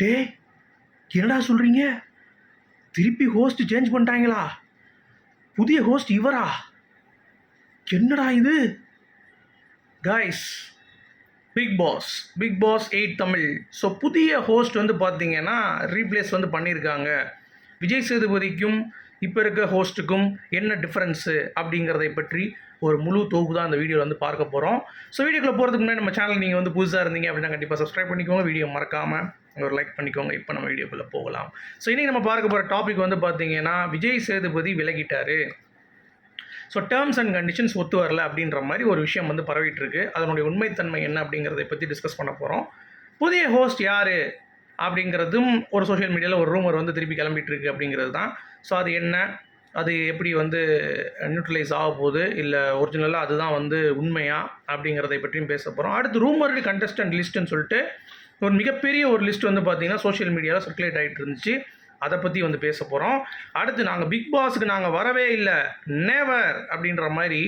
டே என்னடா சொல்கிறீங்க திருப்பி ஹோஸ்ட் சேஞ்ச் பண்ணிட்டாங்களா? புதிய ஹோஸ்ட் இவரா? என்னடா இது? Guys Bigg Boss Bigg Boss eight Tamil. So புதிய ஹோஸ்ட் வந்து பார்த்தீங்கன்னா ரீப்ளேஸ் வந்து பண்ணியிருக்காங்க விஜய் சேதுபதிக்கும் இப்போ இருக்க ஹோஸ்ட்டுக்கும் என்ன டிஃப்ரென்ஸு அப்படிங்கிறதை பற்றி ஒரு முழு தொகுப்பு தான் அந்த வீடியோவில் வந்து பார்க்க போகிறோம் ஸோ வீடியோக்குள்ள போகிறதுக்கு முன்னாடி நம்ம சேனல் நீங்கள் வந்து புதுசாக இருந்தீங்க அப்படின்னா கண்டிப்பாக சப்ஸ்கிரைப் பண்ணிக்கோங்க. வீடியோ மறக்காமல் ஒரு லைக் பண்ணிக்கோங்க. இப்போ நம்ம வீடியோக்குள்ளே போகலாம். ஸோ இன்றைக்கி நம்ம பார்க்க போகிற டாபிக் வந்து பார்த்தீங்கன்னா விஜய் சேதுபதி விலகிட்டார். ஸோ டேர்ம்ஸ் அண்ட் கண்டிஷன்ஸ் ஒத்து வரல அப்படின்ற மாதிரி ஒரு விஷயம் வந்து பரவிட்டு இருக்கு. அதனுடைய உண்மைத்தன்மை என்ன அப்படிங்கிறத பற்றி டிஸ்கஸ் பண்ண போகிறோம் புதிய ஹோஸ்ட் யார்? அப்படிங்கிறதும் ஒரு சோஷியல் மீடியாவில் ஒரு ரூமர் வந்து திருப்பி கிளம்பிகிட்ருக்கு அப்படிங்கிறது தான் ஸோ அது என்ன? அது எப்படி வந்து நியூட்ரலைஸ் ஆக போகுது? இல்லை ஒரிஜினலாக அதுதான் வந்து உண்மையா? அப்படிங்கிறதை பற்றியும் பேச போகிறோம் அடுத்து ரூமர்டு கண்டஸ்டன்ட் லிஸ்ட்டுன்னு சொல்லிட்டு ஒரு மிகப்பெரிய ஒரு லிஸ்ட் வந்து பார்த்தீங்கன்னா சோஷியல் மீடியாவில் சர்க்குலேட் ஆகிட்டு இருந்துச்சு. அதை பற்றி வந்து பேச போகிறோம் அடுத்து நாங்கள் பிக் பாஸுக்கு நாங்கள் வரவே இல்லை. நேவர் அப்படின்ற மாதிரி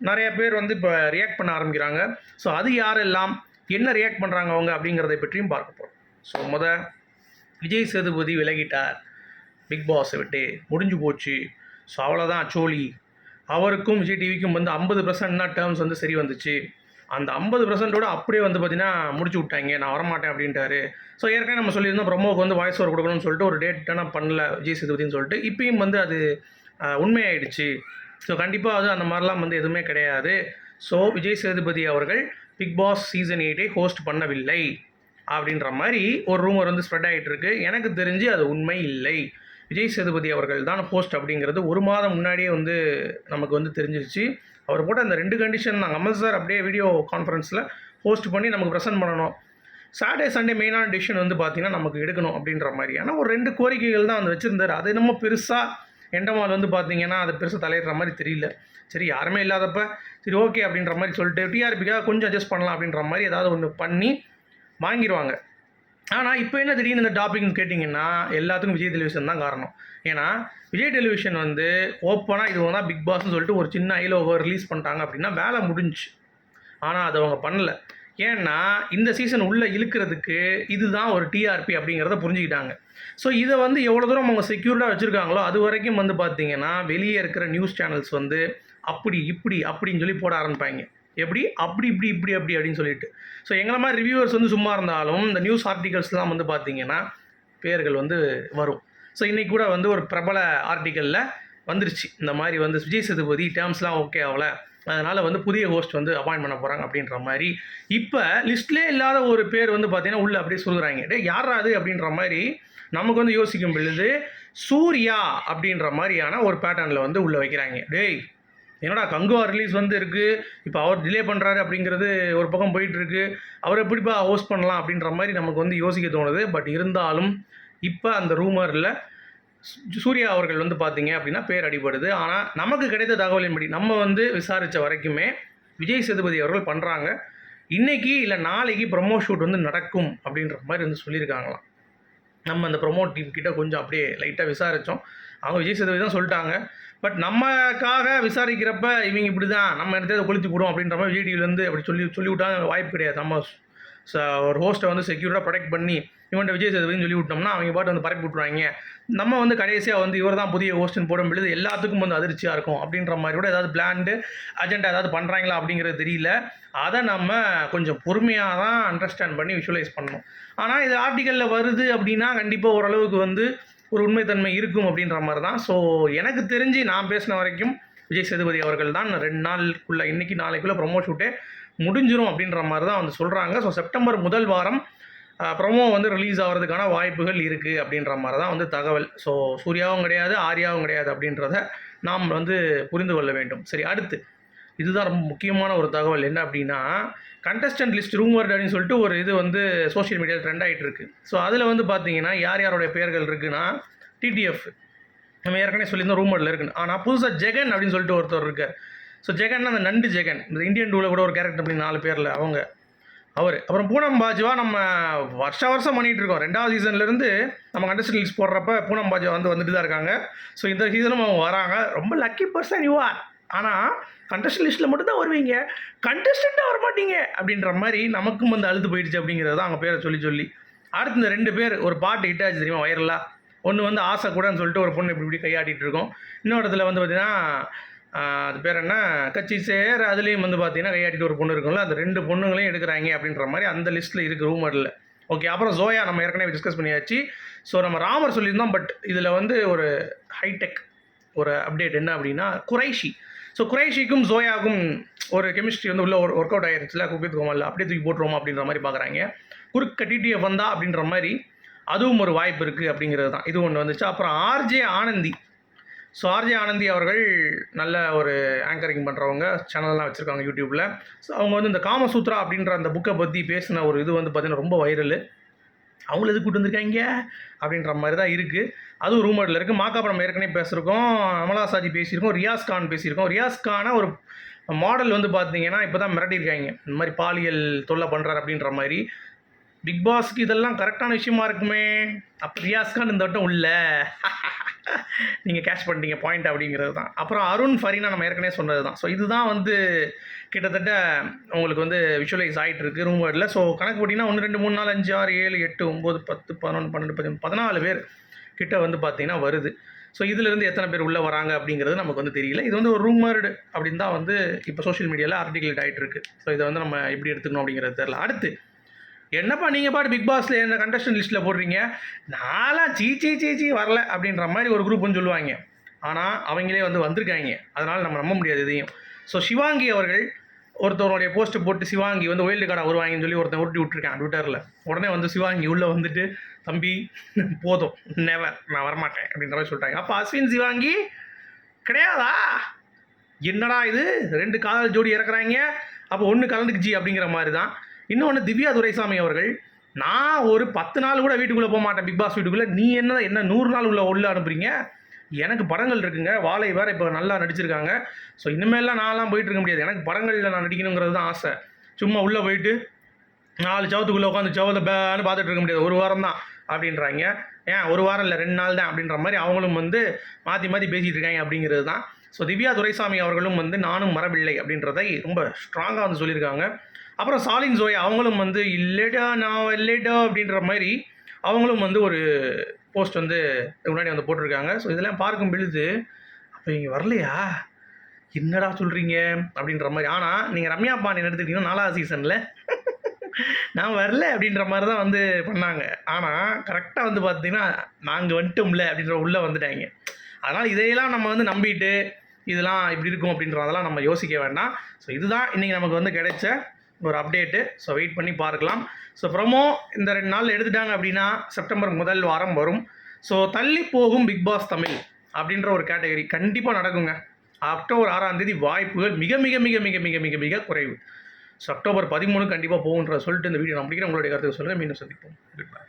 நிறைய பேர் வந்து இப்போ ரியாக்ட் பண்ண ஆரம்பிக்கிறாங்க. ஸோ அது யாரெல்லாம்? என்ன ரியாக்ட் பண்ணுறாங்க அவங்க அப்படிங்கிறதை பற்றியும் பார்க்க போகிறோம் ஸோ முத விஜய் சேதுபதி விலகிட்டார். பிக் பாஸை விட்டு. முடிஞ்சு போச்சு. ஸோ அவ்வளோதான் சோழி அவருக்கும் விஜய் டிவிக்கும் வந்து ஐம்பது பர்சன்ட் தான் டேர்ம்ஸ் வந்து சரி வந்துச்சு. அந்த ஐம்பது பர்சன்டோட அப்படியே வந்து பார்த்தீங்கன்னா முடிச்சு விட்டாங்க. நான் வரமாட்டேன் அப்படின்ட்டாரு. ஸோ ஏற்கனவே நம்ம சொல்லியிருந்தோம் ப்ரொமோக்கு வந்து வாய்ஸ் ஓவர் கொடுக்கணும்னு சொல்லிட்டு ஒரு டேட் ஆனால் பண்ணல விஜய் சேதுபதினு சொல்லிட்டு. இப்பயும் வந்து அது உண்மையாயிடுச்சு. ஸோ கண்டிப்பாக அது அந்த மாதிரிலாம் வந்து எதுவுமே கிடையாது. ஸோ விஜய் சேதுபதி அவர்கள் பிக் பாஸ் சீசன் எயிட்டை ஹோஸ்ட் பண்ணவில்லை. அப்படின்ற மாதிரி ஒரு ரூமர் வந்து ஸ்ப்ரெட் ஆகிட்டு இருக்கு எனக்கு தெரிஞ்சு அது உண்மை இல்லை. விஜய் சேதுபதி அவர்கள் தான் ஹோஸ்ட் அப்படிங்கிறது ஒரு மாதம் முன்னாடியே வந்து நமக்கு வந்து தெரிஞ்சிருச்சு. அவர் போட்ட அந்த ரெண்டு கண்டிஷன் தான். அமல் சார் அப்படியே வீடியோ கான்ஃபரன்ஸில் ஹோஸ்ட் பண்ணி நமக்கு ப்ரெசென்ட் பண்ணணும். சாட்டர்டே சண்டே மெயினான டிசிஷன் வந்து பார்த்திங்கன்னா நமக்கு எடுக்கணும் அப்படின்ற மாதிரியான ஒரு ரெண்டு கோரிக்கைகள் தான் வந்து வச்சுருந்தார். அது என்னமோ பெருசாக எண்டமால் வந்து பார்த்தீங்கன்னா அது பெருசாக தலையிடுற மாதிரி தெரியல. சரி யாருமே இல்லாதப்ப சரி ஓகே அப்படின்ற மாதிரி சொல்லிட்டு டிஆர்பிக்காக கொஞ்சம் அட்ஜஸ்ட் பண்ணலாம் அப்படின்ற மாதிரி ஏதாவது ஒன்று பண்ணி வாங்கிடுவாங்க ஆனால் இப்போ என்ன திடீர்னு இந்த டாபிக்னு கேட்டிங்கன்னா எல்லாத்துக்கும் விஜய் டெலிவிஷன் தான் காரணம். ஏன்னா விஜய் டெலிவிஷன் வந்து ஓப்பனாக இது தான் பிக் பாஸ்னு சொல்லிட்டு ஒரு சின்ன ஐலோகோ ரிலீஸ் பண்ணிட்டாங்க அப்படின்னா வேலை முடிஞ்சு ஆனால் அதை அவங்க பண்ணலை. ஏன்னா இந்த சீசன் உள்ளே இழுக்கிறதுக்கு இதுதான் ஒரு டிஆர்பி அப்படிங்கிறத புரிஞ்சுக்கிட்டாங்க. ஸோ இதை வந்து எவ்வளோ தூரம் அவங்க செக்யூர்டாக வச்சுருக்காங்களோ அது வரைக்கும் வந்து பார்த்தீங்கன்னா வெளியே இருக்கிற நியூஸ் சேனல்ஸ் வந்து அப்படி இப்படி அப்படின்னு சொல்லி போட ஆரம்பிப்பாங்க. எப்படி? அப்படி இப்படி இப்படி அப்படி அப்படின்னு சொல்லிட்டு. ஸோ எங்களை மாதிரி ரிவ்யூவர்ஸ் வந்து சும்மா இருந்தாலும் இந்த நியூஸ் ஆர்டிகல்ஸ்லாம் வந்து பார்த்தீங்கன்னா பேர்கள் வந்து வரும். ஸோ இன்றைக்கி கூட வந்து ஒரு பிரபல ஆர்டிக்கலில் வந்துருச்சு. இந்த மாதிரி வந்து விஜய் சேதுபதி டேர்ம்ஸ்லாம் ஓகே ஆகல. அதனால் வந்து புதிய ஹோஸ்ட் வந்து அப்பாயின் பண்ண போகிறாங்க அப்படின்ற மாதிரி இப்போ லிஸ்ட்லே இல்லாத ஒரு பேர் வந்து பார்த்தீங்கன்னா உள்ளே அப்படியே சொல்கிறாங்க டே யாரா அது அப்படின்ற மாதிரி நமக்கு வந்து யோசிக்கும் பொழுது சூர்யா அப்படின்ற மாதிரியான ஒரு பேட்டர்னில் வந்து உள்ளே வைக்கிறாங்க. டேய் என்னடா கங்குவா ரிலீஸ் வந்து இருக்குது இப்போ அவர் டிலே பண்ணுறாரு அப்படிங்கிறது ஒரு பக்கம் போயிட்டுருக்கு. அவர் எப்படிப்பா ஹோஸ்ட் பண்ணலாம் அப்படின்ற மாதிரி நமக்கு வந்து யோசிக்க தோணுது. பட் இருந்தாலும் இப்போ அந்த ரூமரில் சூர்யா அவர்கள் வந்து பார்த்தீங்க அப்படின்னா பேர் அடிபடுது. ஆனால் நமக்கு கிடைத்த தகவலின்படி நம்ம வந்து விசாரித்த வரைக்குமே விஜய் சேதுபதி அவர்கள் பண்ணுறாங்க இன்றைக்கி இல்லை நாளைக்கு ப்ரொமோ ஷூட் வந்து நடக்கும் அப்படின்ற மாதிரி வந்து சொல்லியிருக்காங்களாம். நம்ம அந்த ப்ரொமோ டீம் கிட்ட கொஞ்சம் அப்படியே லைட்டாக விசாரித்தோம் அவங்க விஜய் சேதுபதி தான் சொல்லிட்டாங்க. பட் நம்மக்காக விசாரிக்கிறப்ப இவங்க இப்படி தான் நம்ம இடத்த கொளுத்தி போடுவோம் அப்படின்ற மாதிரி விஜய் அப்படி சொல்லி சொல்லிவிட்டாங்க வாய்ப்பு கிடையாது. நம்ம ச- ஒரு ஹோஸ்ட்டை வந்து செக்யூர்டாக ப்ரொடெக்ட் பண்ணி இவன்ட்ட விஜய் சேதுபதினு சொல்லி விட்டோம்னா அவங்க பாட்டு வந்து பரப்பி விட்ருவாங்க நம்ம வந்து கடைசியாக வந்து இவர் தான் புதிய ஹோஸ்ட்னு போடும் பொழுது எல்லாத்துக்கும் வந்து அதிர்ச்சியாக இருக்கும் அப்படின்ற மாதிரி கூட ஏதாவது பிளான்டு அஜெண்டா ஏதாவது பண்ணுறாங்களா அப்படிங்கிறது தெரியல. அதை நம்ம கொஞ்சம் பொறுமையாக தான் அண்டர்ஸ்டாண்ட் பண்ணி விஷுவலைஸ் பண்ணணும். ஆனால் இது ஆர்டிக்கலில் வருது அப்படின்னா கண்டிப்பாக ஓரளவுக்கு வந்து ஒரு உண்மைத்தன்மை இருக்கும் அப்படின்ற மாதிரி தான் ஸோ எனக்கு தெரிஞ்சு நான் பேசின வரைக்கும் விஜய் சேதுபதி அவர்கள் தான் ரெண்டு நாளுக்குள்ளே இன்றைக்கி நாளைக்குள்ளே ப்ரொமோ ஷூட்டே முடிஞ்சிரும் அப்படின்ற மாதிரி தான் வந்து சொல்கிறாங்க ஸோ செப்டம்பர் முதல் வாரம் ப்ரொமோ வந்து ரிலீஸ் ஆகிறதுக்கான வாய்ப்புகள் இருக்குது அப்படின்ற மாதிரி தான் வந்து தகவல். ஸோ சூர்யாவும் கிடையாது ஆர்யாவும் கிடையாது அப்படின்றத நாம் வந்து புரிந்து கொள்ள வேண்டும். சரி அடுத்து. இதுதான் ரொம்ப முக்கியமான ஒரு தகவல். என்ன அப்படின்னா கண்டஸ்டன்ட் லிஸ்ட் ரூமர் அப்படின்னு சொல்லிட்டு ஒரு இது வந்து சோஷியல் மீடியாவில் ட்ரெண்ட் ஆகிட்டு இருக்கு ஸோ அதில் வந்து பார்த்தீங்கன்னா யார் யாருடைய பெயர்கள் இருக்குன்னா டிடிஎஃப் நம்ம ஏற்கனவே சொல்லியிருந்தோம் ரூமரில் இருக்குன்னு. ஆனால் புதுசாக ஜெகன் அப்படின்னு சொல்லிட்டு ஒருத்தர் இருக்கார். ஸோ ஜெகன் அந்த நண்டு ஜெகன். இந்த இந்தியன் டூவில் கூட ஒரு கேரக்டர் அப்படின்னு நாலு பேரில் அவங்க. அவர். அப்புறம் பூனம் பாஜ்வா நம்ம வருஷ வருஷம் பண்ணிகிட்டு இருக்கோம். ரெண்டாவது சீசன்லேருந்து நம்ம கண்டஸ்டன்ட் லிஸ்ட் போடுறப்ப பூனம் பாஜ்வா வந்து வந்துட்டு தான் இருக்காங்க. ஸோ இந்த சீசனும் அவங்க வராங்க. ரொம்ப லக்கி பர்சன் யூ ஆர் ஆனால் கண்டஸ்டன்ட் லிஸ்ட்டில் மட்டும்தான் வருவீங்க. கண்டஸ்டண்ட்டாக வரமாட்டீங்க. அப்படின்ற மாதிரி நமக்கும் வந்து அழுது போயிடுச்சு அப்படிங்கிறது தான் அவங்க பேரை சொல்லி சொல்லி. அடுத்து இந்த ரெண்டு பேர் ஒரு பாட்டு ஹிட் ஆச்சு தெரியுமா வைரலாக ஒன்று வந்து ஆசை கூடன்னு சொல்லிட்டு ஒரு பொண்ணு இப்படி இப்படி கையாட்டிகிட்டு இருக்கோம். இன்னொரு இடத்துல வந்து பார்த்தீங்கன்னா அது பேர் என்ன? கட்சி சேர் அதுலேயும் வந்து பார்த்தீங்கன்னா கையாட்டிட்டு ஒரு பொண்ணு இருக்கும்ல அந்த ரெண்டு பொண்ணுங்களையும் எடுக்கிறாங்க அப்படின்ற மாதிரி அந்த லிஸ்ட்டில் இருக்குது ரூமரில் ஓகே அப்புறம் ஜோயா நம்ம ஏற்கனவே டிஸ்கஸ் பண்ணியாச்சு. ஸோ நம்ம ராமர் சொல்லியிருந்தோம் பட் இதில் வந்து ஒரு ஹைடெக் ஒரு அப்டேட் என்ன அப்படின்னா குறைஷி. ஸோ குறைஷிக்கும் ஜோயாவுக்கும் ஒரு கெமிஸ்ட்ரி வந்து உள்ள ஒரு ஒர்க் அவுட் ஆயிருச்சுல குக்கித் கோமல்ல. அப்படியே தூக்கி போட்டுருவோம் அப்படின்ற மாதிரி பார்க்குறாங்க குறுக்க டிடிஎஃப் வந்தா அப்படின்ற மாதிரி அதுவும் ஒரு வாய்ப்பு இருக்குது அப்படிங்கிறது தான். இது ஒன்று வந்துச்சு. அப்புறம் RJ Anandhi. So RJ Anandhi அவர்கள் நல்ல ஒரு ஆங்கரிங் பண்ணுறவங்க சேனல்லாம் வச்சுருக்காங்க யூடியூப்பில் ஸோ அவங்க வந்து இந்த காமசூத்ரா அப்படின்ற அந்த புக்கை பற்றி பேசின ஒரு இது வந்து பார்த்திங்கன்னா ரொம்ப வைரலு அவங்கள எது கூட்டு வந்திருக்காங்க? அப்படின்ற மாதிரி தான் இருக்குது அதுவும் ரூமரில் இருக்குது மாக்காப்ப நம்ம ஏற்கனவே பேசியிருக்கோம். அமலா சாஜி பேசியிருக்கோம். ரியாஸ் கான் பேசியிருக்கோம். ரியாஸ் கானை ஒரு மாடல் வந்து பார்த்தீங்கன்னா இப்போ தான் மிரட்டியிருக்காங்க. இந்த மாதிரி பாலியல் தொல்லை பண்ணுறாரு அப்படின்ற மாதிரி. பிக் பாஸ்க்கு இதெல்லாம் கரெக்டான விஷயமா இருக்குமே. அப்போ ரியாஸ் கான் இந்த வட்டம் உள்ள. நீங்கள் கேட்ச் பண்ணிட்டீங்க பாயிண்ட் அப்படிங்கிறது தான் அப்புறம் அருண் ஃபரீனா நம்ம ஏற்கனவே சொன்னது தான் ஸோ இதுதான் வந்து கிட்டத்தட்ட உங்களுக்கு வந்து விஷுவலைஸ் ஆகிட்டு இருக்கு ரூம் வேர்டில் ஸோ கணக்கு போட்டிங்கன்னா ஒன்று ரெண்டு மூணு நாலு அஞ்சு ஆறு ஏழு எட்டு ஒம்பது பத்து பதினொன்று பன்னெண்டு பதிமூணு பதினாலு பேர் கிட்ட வந்து பார்த்தீங்கன்னா வருது. ஸோ இதிலிருந்து எத்தனை பேர் உள்ளே வராங்க அப்படிங்கிறது நமக்கு வந்து தெரியல. இது வந்து ஒரு ரூமர்டு அப்படின்னு தான் வந்து இப்போ சோஷியல் மீடியாவில் ஆர்டிகுலேட் ஆகிட்டு இருக்கு ஸோ இதை வந்து நம்ம எப்படி எடுத்துக்கணும் அப்படிங்கிறது தெரில அடுத்து என்னப்பா நீங்கள் பாட்டு பிக் பாஸில் என்ன கண்டஸ்டன் லிஸ்ட்டில் போடுறீங்க? நாலாம் சீ சீ சீ சீ வரல அப்படின்ற மாதிரி ஒரு குரூப்னு சொல்லுவாங்க. ஆனால் அவங்களே வந்து வந்திருக்காங்க. அதனால் நம்ம நம்ப முடியாது இதையும் ஸோ சிவாங்கி அவர்கள் ஒருத்தவருடைய போஸ்ட்டு போட்டு சிவாங்கி வந்து ஒயில்டு கார்டாக வருவாங்கன்னு சொல்லி ஒருத்தன் உருட்டி விட்டுருக்கான் ட்விட்டரில் உடனே வந்து சிவாங்கி உள்ளே வந்துட்டு தம்பி போதும். நெவர் நான் வரமாட்டேன். அப்படின்ற மாதிரி சொல்லிட்டாங்க. அப்போ அஸ்வின் சிவாங்கி கிடையாதா? என்னடா இது? ரெண்டு காதல் ஜோடி இறக்குறாங்க. அப்போ ஒன்று கலந்துக்குச்சு. அப்படிங்கிற மாதிரி தான். இன்னொன்று திவ்யா துரைசாமி அவர்கள் நான் ஒரு பத்து நாள் கூட வீட்டுக்குள்ளே போக மாட்டேன் பிக் பாஸ் வீட்டுக்குள்ளே. நீ என்ன என்ன நூறு நாள் உள்ள உள்ள அனுப்புறீங்க? எனக்கு படங்கள் இருக்குங்க. வாழை வேறு இப்போ நல்லா நடிச்சிருக்காங்க. ஸோ இனிமேலாம் நான்லாம் போயிட்டு இருக்க முடியாது. எனக்கு படங்களில் நான் நடிக்கணுங்கிறது தான் ஆசை. சும்மா உள்ளே போயிட்டு நாலு சவத்துக்குள்ளே உட்காந்து சவத்தை பேன்னு பார்த்துட்டு இருக்க முடியாது. ஒரு வாரம் தான் அப்படின்றாங்க. ஏன் ஒரு வாரம் இல்லை ரெண்டு நாள் தான் அப்படின்ற மாதிரி அவங்களும் வந்து மாற்றி மாற்றி பேசிகிட்டு இருக்காங்க அப்படிங்கிறது தான். ஸோ திவ்யா துரைசாமி அவர்களும் வந்து நானும் மரபில்லை அப்படின்றதை ரொம்ப ஸ்ட்ராங்காக வந்து சொல்லியிருக்காங்க. அப்புறம் சாலின் ஜோயா அவங்களும் வந்து இல்லைடா நான் இல்லைடா அப்படின்ற மாதிரி அவங்களும் வந்து ஒரு போஸ்ட் வந்து இதுக்கு முன்னாடி வந்து போட்டிருக்காங்க. ஸோ இதெல்லாம் பார்க்கும் பொழுது அப்போ இங்கே வரலையா? என்னடா சொல்கிறீங்க அப்படின்ற மாதிரி. ஆனால் நீங்கள் ரம்யா பாண்டியன் எடுத்துக்கிட்டீங்கன்னா நாலாவது சீசனில் நான் வரல அப்படின்ற மாதிரி தான் வந்து பண்ணாங்க. ஆனால் கரெக்டாக வந்து பார்த்தீங்கன்னா நாங்கள் வந்துட்டோம்ல அப்படின்ற உள்ளே வந்துட்டாங்க. அதனால் இதையெல்லாம் நம்ம வந்து நம்பிட்டு இதெல்லாம் இப்படி இருக்கும் அப்படின்றதெல்லாம் நம்ம யோசிக்க வேண்டாம். ஸோ இதுதான் இன்றைக்கி நமக்கு வந்து கிடைச்ச ஒரு அப்டேட்டு ஸோ வெயிட் பண்ணி பார்க்கலாம். ஸோ ப்ரொமோ இந்த ரெண்டு நாள் எடுத்துட்டாங்க அப்படின்னா செப்டம்பர் முதல் வாரம் வரும். ஸோ தள்ளி போகும் பிக் பாஸ் தமிழ் அப்படின்ற ஒரு கேட்டகரி கண்டிப்பாக நடக்குங்க. அக்டோபர் ஆறாம் தேதி வாய்ப்புகள் மிக மிக மிக மிக மிக மிக மிக குறைவு. ஸோ அக்டோபர் பதிமூணு கண்டிப்பாக போகுன்ற சொல்லிட்டு இந்த வீடியோ நான் முடிக்கிறேன். உங்களுடைய கருத்துக்கு சொல்லுங்கள் மீண்டும் சந்திப்போம். Good bye